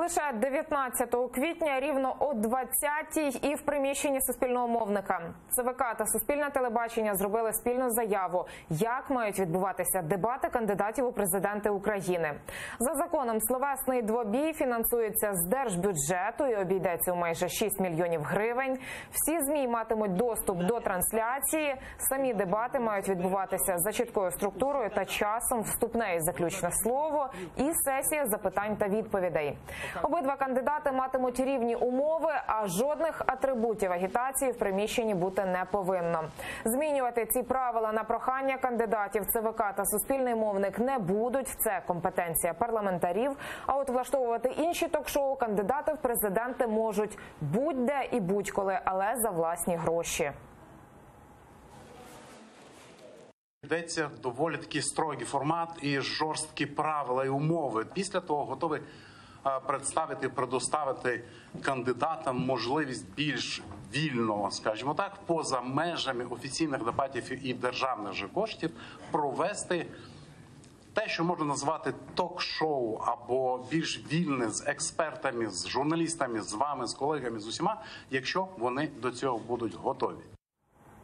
Лише 19 квітня, рівно о 20-й і в приміщенні суспільного мовника ЦВК та Суспільне телебачення зробили спільну заяву, як мають відбуватися дебати кандидатів у президенти України. За законом словесний двобій фінансується з держбюджету і обійдеться у майже 6 мільйонів гривень. Всі змі матимуть доступ до трансляції. Самі дебати мають відбуватися за чіткою структурою та часом. Вступне і заключне слово і сесія запитань та відповідей. Обидва кандидати матимуть рівні умови, а жодних атрибутів агітації в приміщенні бути не повинно. Змінювати ці правила на прохання кандидатів ЦВК та суспільний мовник не будуть. Це компетенція парламентарів. А от влаштовувати інші ток-шоу кандидати в президенти можуть будь-де і будь-коли, але за власні гроші. Йдеться доволі такий строгий формат і жорсткі правила і умови. Після того готовий представити, предоставити кандидатам можливість більш вільного, скажімо так, поза межами офіційних дебатів і державних же коштів провести. Те, що можна назвати ток-шоу або більш вільне з експертами, з журналістами, з вами, з колегами, з усіма, якщо вони до цього будуть готові.